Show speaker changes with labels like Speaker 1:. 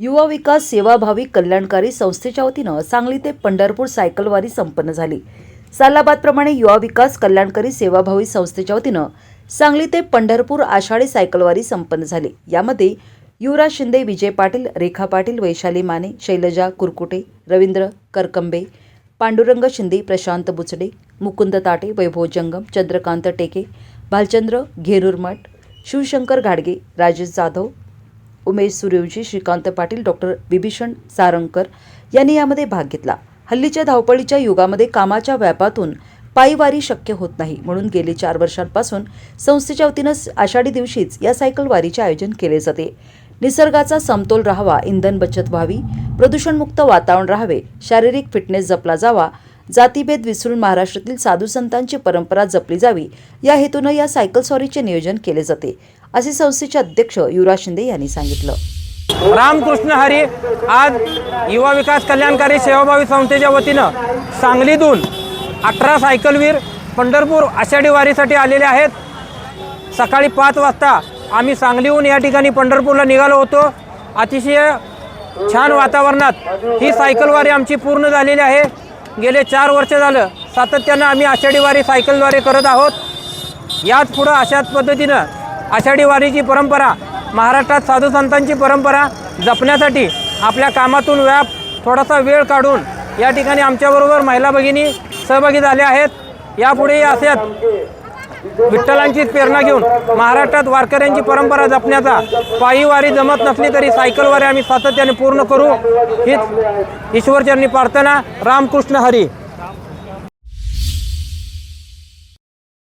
Speaker 1: युवा विकास सेवाभावी कल्याणकारी संस्थेच्या वतीनं सांगली ते पंढरपूर सायकलवारी संपन्न झाली. सालाबादप्रमाणे युवा विकास कल्याणकारी सेवाभावी संस्थेच्या वतीनं सांगली ते पंढरपूर आषाढी सायकलवारी संपन्न झाली. यामध्ये युवराज शिंदे विजय पाटील रेखा पाटील वैशाली माने शैलजा कुरकुटे रवींद्र करकंबे पांडुरंग शिंदे प्रशांत बुचडे मुकुंद ताटे वैभव जंगम चंद्रकांत टेके भालचंद्र घेरुरमठ शिवशंकर घाडगे राजेश जाधव उमेश सूर्यवंशी श्रीकांत पाटील डॉक्टर बिभीषण सारंगकर यांनी यामध्ये भाग घेतला. हल्लीच्या धावपळीच्या युगामध्ये कामाच्या व्यापातून पायीवारी शक्य होत नाही. म्हणून गेली चार वर्षांपासून संस्थेच्या वतीनं आषाढी दिवशीच या सायकल वारीचे आयोजन केले जाते. निसर्गाचा समतोल राहावा इंधन बचत व्हावी प्रदूषणमुक्त वातावरण राहावे शारीरिक फिटनेस जपला जावा जातीभेद विसरून महाराष्ट्रातील साधू संतांची परंपरा जपली जावी. या हेतूनं या सायकल स्वारीचे नियोजन केले जाते. असे संस्थेचे अध्यक्ष युवराज शिंदे यांनी सांगितलं.
Speaker 2: रामकृष्ण हरी आज युवा विकास कल्याणकारी सेवाभावी संस्थेच्या वतीनं सांगलीतून अठरा सायकलवीर पंढरपूर आषाढी वारीसाठी आलेले आहेत. सकाळी पाच वाजता आम्ही सांगलीहून या ठिकाणी पंढरपूरला निघालो होतो. अतिशय छान वातावरणात ही सायकलवारी आमची पूर्ण झालेली आहे. गेले चार वर्ष झालं. सातत्यानं आम्ही आषाढी वारी सायकलद्वारे करत आहोत. याच पुढं अशाच पद्धतीनं आषाढी वारीची परंपरा महाराष्ट्रात साधू संतांची परंपरा जपण्यासाठी आपल्या कामातून व्याप थोडासा वेळ काढून या ठिकाणी आमच्याबरोबर महिला भगिनी सहभागी झाल्या आहेत. यापुढेही असेच. विठ्ठलांचीच प्रेरणा घेऊन महाराष्ट्रात वारकऱ्यांची परंपरा जपण्याचा पायी वारी जमत नसली तरी सायकलवारी आम्ही सातत्याने पूर्ण करू. हीच ईश्वरचरणी प्रार्थना. रामकृष्ण हरी.